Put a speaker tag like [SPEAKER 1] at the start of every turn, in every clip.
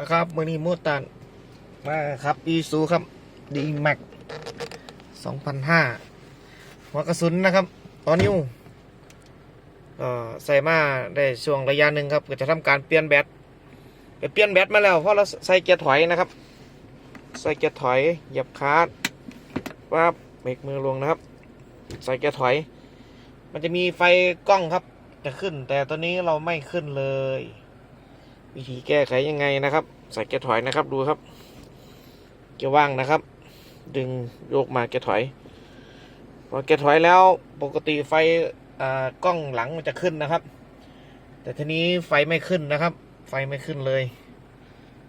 [SPEAKER 1] นะครับมือนี้โมตันมาครับอีซูครับดีแม็กสองพันห้าหัวกระสุนนะครับ ตอนนิ้วใส่มาได้ช่วงระยะหนึ่งครับ ก็จะทำการเปลี่ยนแบตไปเปลี่ยนแบตมาแล้วเพราะเราใส่เกียร์ถอยนะครับ ใส่เกียร์ถอยเหยียบคาร์ดปั๊บเบรกมือลงนะครับ ใส่เกียร์ถอย มันจะมีไฟกล้องครับจะขึ้น แต่ตอนนี้เราไม่ขึ้นเลย วิธีแก้ไขยังไงนะครับ ใส่เกียร์ถอยนะครับดูครับเกียร์ว่างนะครับ ดึงโยกมาเกียร์ถอยพอเกียร์ถอยแล้วปกติไฟอ่ากล้องหลังมันจะขึ้นนะครับ แต่ทีนี้ไฟไม่ขึ้นนะครับ ไฟไม่ขึ้นเลย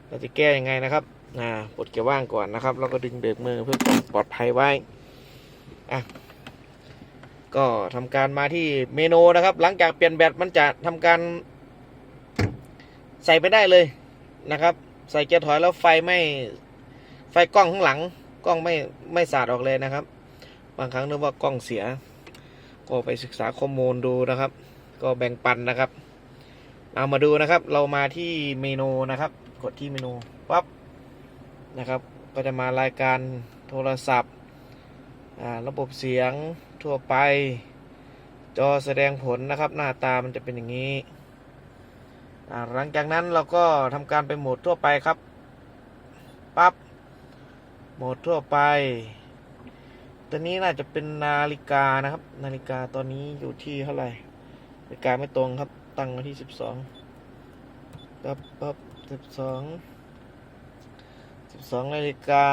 [SPEAKER 1] เราจะแก้ยังไงนะครับอ่าปลดเกียร์ว่างก่อนนะครับ แล้วก็ดึงเบรกมือเพื่อปลอดภัยไว้อะก็ทำการมาที่เมนูนะครับ หลังจากเปลี่ยนแบตมันจะทำการ ใส่ไปได้เลยนะครับ ใส่เกียร์ถอยแล้วไฟไม่ไฟกล้องข้างหลังกล้องไม่ไม่สาดออกเลยนะครับ บางครั้งนึกว่ากล้องเสีย ก็ไปศึกษาข้อมูลดูนะครับ ก็แบ่งปันนะครับเอามาดูนะครับ เรามาที่เมนูนะครับ กดที่เมนูปั๊บนะครับ ก็จะมารายการโทรศัพท์อ่าระบบเสียงทั่วไป จอแสดงผลนะครับ หน้าตามันจะเป็นอย่างนี้ หลังจากนั้นเราก็ทำการไปโหมดทั่วไปครับปั๊บโหมดทั่วไป ตัวนี้น่าจะเป็นนาฬิกานะครับ นาฬิกาตอนนี้อยู่ที่เท่าไหร่นาฬิกาไม่ตรงครับ ตั้งไว้ที่สิบสองปั๊บปั๊บสิบสองสิบสองนาฬิกา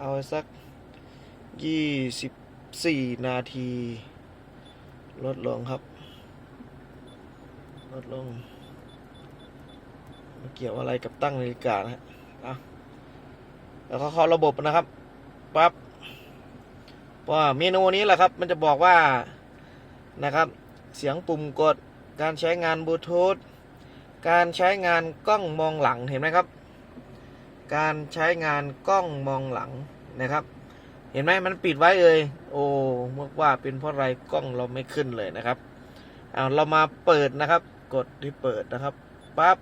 [SPEAKER 1] เอาสักยี่สิบสี่นาที ลดลงครับ ลดลง ไม่เกี่ยวอะไรกับตั้งนาฬิกานะฮะเอาแล้วก็เข้าระบบนะครับปั๊บว่าเมนูนี้แหละครับ มันจะบอกว่านะครับ เสียงปุ่มกด การใช้งานบลูทูธการใช้งานกล้องมองหลังเห็นไหมครับ การใช้งานกล้องมองหลังนะครับ เห็นไหมมันปิดไว้เลย โอ้เมื่อว่าเป็นเพราะอะไรกล้องเราไม่ขึ้นเลยนะครับเอาเรามาเปิดนะครับ กดที่เปิดนะครับปั๊บ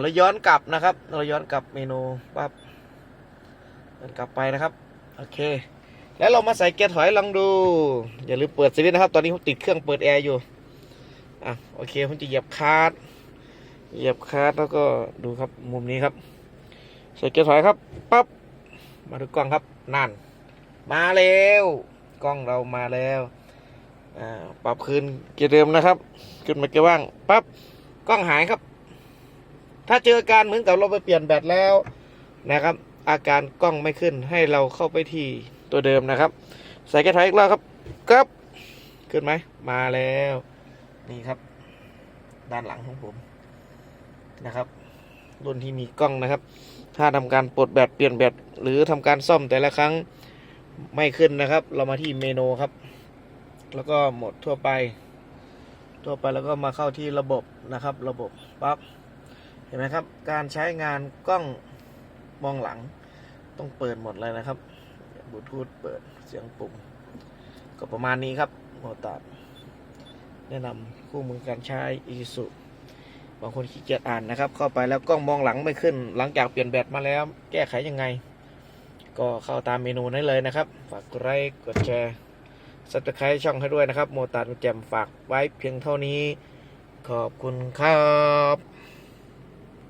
[SPEAKER 1] เราย้อนกลับนะครับ เราย้อนกลับเมนูปั๊บย้อนกลับไปนะครับ โอเค แล้วเรามาใส่เกียร์ถอยลองดู อย่าลืมเปิดสวิตช์นะครับ ตอนนี้ผมติดเครื่องเปิดแอร์อยู่ อะ โอเค ผมจะเหยียบคาร์ดเหยียบคาร์ดแล้วก็ดูครับ มุมนี้ครับ ใส่เกียร์ถอยครับ ปั๊บ มาดูกล้องครับ นั่น มาแล้ว กล้องเรามาแล้ว อ่า ปรับคืนเกียร์เดิมนะครับ ขึ้นมาเกียร์ว่าง ปั๊บ กล้องหายครับ ถ้าเจออาการเหมือนกับเราไปเปลี่ยนแบตแล้วนะครับ อาการกล้องไม่ขึ้นให้เราเข้าไปที่ตัวเดิมนะครับ ใส่แก้ไขอีกรอบครับครับขึ้นไหมมาแล้ว นี่ครับ ด้านหลังของผมนะครับ รุ่นที่มีกล้องนะครับ ถ้าทำการปลดแบตเปลี่ยนแบตหรือทำการซ่อมแต่ละครั้งไม่ขึ้นนะครับ เรามาที่เมนูครับ แล้วก็หมดทั่วไป ทั่วไปแล้วก็มาเข้าที่ระบบนะครับ ระบบปั๊บ เห็นไหมครับ การใช้งานกล้องมองหลัง ต้องเปิดหมดเลยนะครับบลูทูธเปิดเสียงปุ่มก็ประมาณนี้ครับโมตัดแนะนำคู่มือการใช้อีสุบางคนขี้เกียจอ่านนะครับ เข้าไปแล้วกล้องมองหลังไม่ขึ้น หลังจากเปลี่ยนแบตมาแล้ว แก้ไขยังไง ก็เข้าตามเมนูนั้นเลยนะครับ ฝากกดไลค์กดแชร์ซับสไครต์ช่องให้ด้วยนะครับ โมตัดแจมฝากไว้เพียงเท่านี้ ขอบคุณครับ